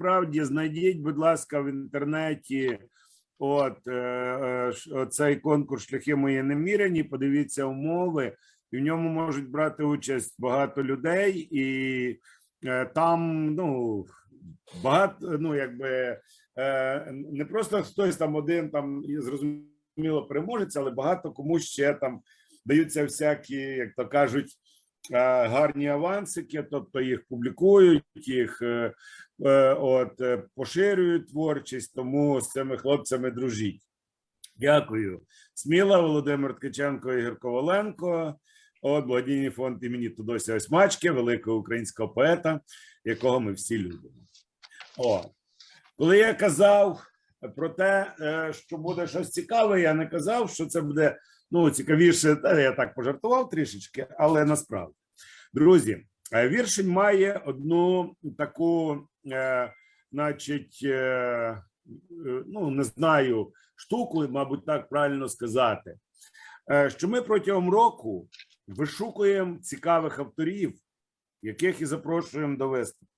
справді знайдіть, будь ласка, в інтернеті. От е, е, цей конкурс шляхи мої неміряні. Подивіться умови, і в ньому можуть брати участь багато людей, і е, там ну багато, ну якби не просто хтось там один там зрозуміло переможець, але багато кому ще там даються всякі, як то кажуть, гарні авансики, тобто їх публікують, їх е, е, от е, поширюють творчість. Тому з цими хлопцями дружіть. Дякую. Сміла, Володимир Ткаченко, Ігор Коваленко. От благодійний фонд імені Тодося Осьмачки, великого українського поета, якого ми всі любимо. О, коли я казав про те, е, що буде щось цікаве, я не казав, що це буде ну цікавіше. Я так пожартував трішечки, але насправді, друзі, е, віршень має одну таку, е, значить, е, е, ну не знаю, штуку, мабуть, так правильно сказати, е, що ми протягом року вишукуємо цікавих авторів, яких і запрошуємо до виступу.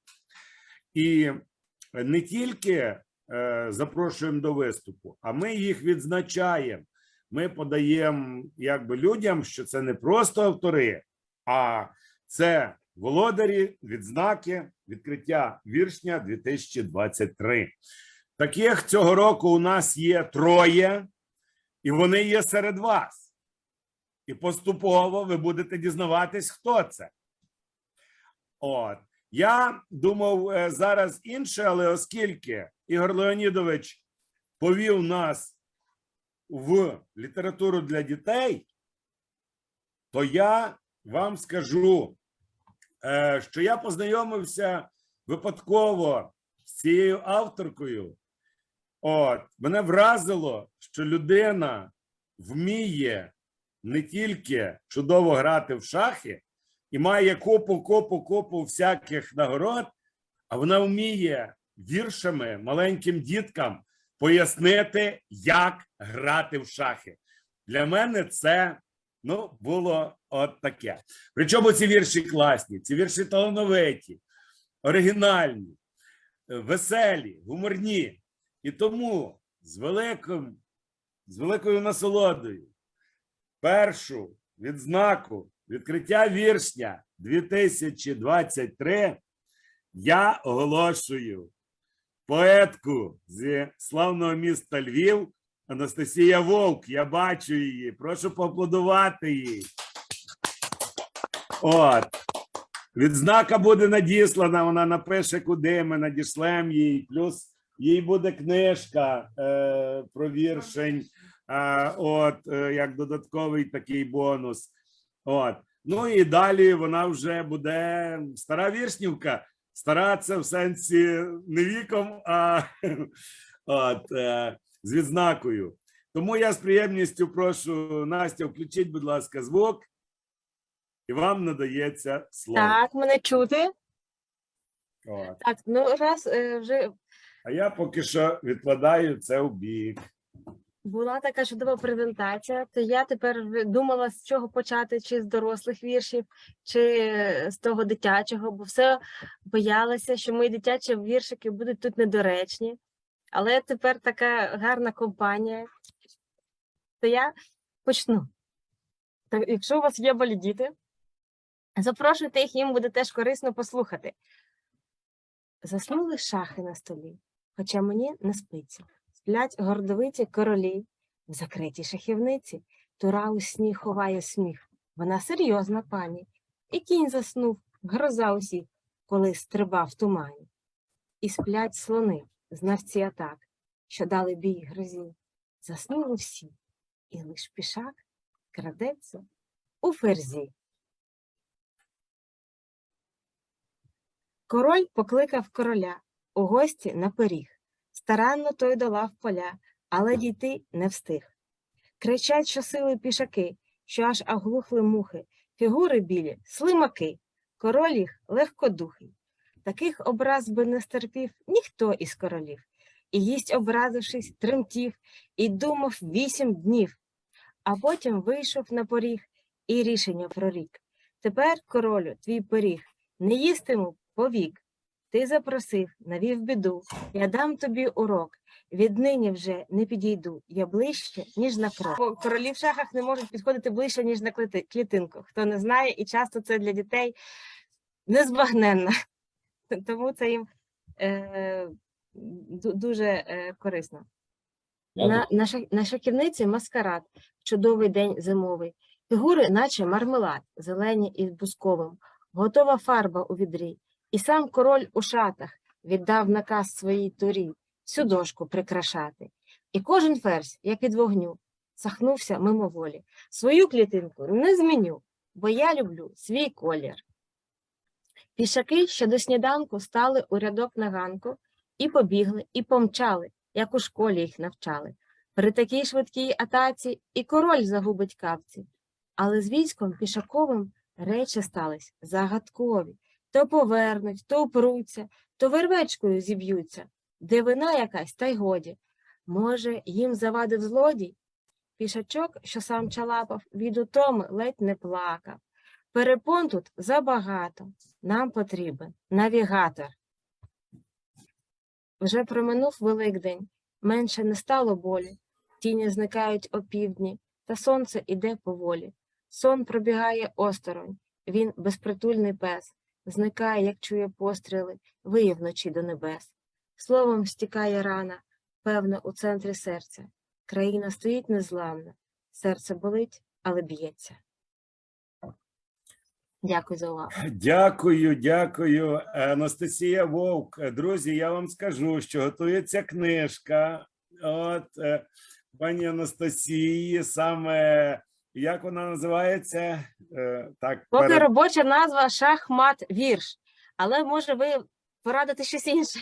І не тільки е, запрошуємо до виступу, а ми їх відзначаємо. Ми подаємо якби людям, що це не просто автори, а це володарі відзнаки відкриття віршня 2023. Таких цього року у нас є троє, і вони є серед вас. І поступово ви будете дізнаватись, хто це. От. Я думав е, зараз інше, але оскільки Ігор Леонідович повів нас в літературу для дітей, то я вам скажу, е, що я познайомився випадково з цією авторкою. От мене вразило, що людина вміє не тільки чудово грати в шахи, і має купу, купу, купу всяких нагород, а вона вміє віршами маленьким діткам пояснити, як грати в шахи. Для мене це ну, було от таке. Причому ці вірші класні, ці вірші талановиті, оригінальні, веселі, гуморні. І тому з великим, з великою насолодою першу відзнаку відкриття віршня 2023 я оголошую поетку з славного міста Львів Анастасія Вовк. Я бачу її. Прошу поаплодувати їй. От. Відзнака буде надіслана, вона напише, куди ми надішлемо їй. Плюс їй буде книжка е, про віршень. Е, от, е, як додатковий такий бонус. От. Ну і далі вона вже буде стара віршнівка. Стара це в сенсі не віком, а от, е, з відзнакою. Тому я з приємністю прошу Настя, включіть, будь ласка, звук, і вам надається слово. Так, мене чути. От. Так, ну раз е, вже А я поки що відкладаю це в бік. Була така чудова презентація, то я тепер думала, з чого почати, чи з дорослих віршів, чи з того дитячого, бо все боялася, що мої дитячі віршики будуть тут недоречні. Але тепер така гарна компанія, то я почну. Так, якщо у вас є малі діти, запрошуйте їх, їм буде теж корисно послухати. Заснули шахи на столі, хоча мені не спиться. Сплять гордовиті королі, в закритій шахівниці, тура у сні ховає сміх. Вона серйозна пані, і кінь заснув, гроза усіх, коли стрибав тумані. І сплять слони, знавці атак, що дали бій грозі. Заснули всі, і лиш пішак крадеться у ферзі. Король покликав короля у гості на пиріг. Старанно той долав поля, але дійти не встиг. Кричать щосили пішаки, що аж оглухли мухи, фігури білі, слимаки, король їх легкодухий. Таких образ би не стерпів ніхто із королів. І гість, образившись, тремтів і думав вісім днів, а потім вийшов на поріг і рішення прорік. Тепер, королю, твій пиріг, не їстиму повік. Ти запросив, навів біду. Я дам тобі урок. Віднині вже не підійду. Я ближче, ніж на крок. Бо Королі в шахах не можуть підходити ближче, ніж на клітинку. Хто не знає, і часто це для дітей незбагненно. Тому це їм е, дуже е, корисно. Я На, на, ша- на шахівниці маскарад, чудовий день зимовий. Фігури, наче мармелад, зелені із бусковим, готова фарба у відрі. І сам король у шатах віддав наказ своїй турі всю дошку прикрашати. І кожен ферзь, як від вогню, сахнувся мимоволі. Свою клітинку не зміню, бо я люблю свій колір. Пішаки ще до сніданку стали у рядок на ганку і побігли, і помчали, як у школі їх навчали. При такій швидкій атаці і король загубить капці. Але з військом пішаковим речі стались загадкові. То повернуть, то упруться, то вервечкою зіб'ються. Дивина якась, та й годі. Може, їм завадив злодій? Пішачок, що сам чалапав, від утоми ледь не плакав. Перепон тут забагато. Нам потрібен навігатор. Вже проминув Великдень, менше не стало болі. Тіні зникають опівдні, та сонце іде поволі. Сон пробігає осторонь, він безпритульний пес, зникає, як чує постріли, виє вночі до небес. Словом стікає рана, певно, у центрі серця. Країна стоїть незламна, серце болить, але б'ється. Дякую за увагу. Дякую, дякую, Анастасія Вовк. Друзі, я вам скажу, що готується книжка. От е, пані Анастасії, саме як вона називається? Е, Так, Поки перед- робоча назва шахмат вірш, але може ви порадите щось інше.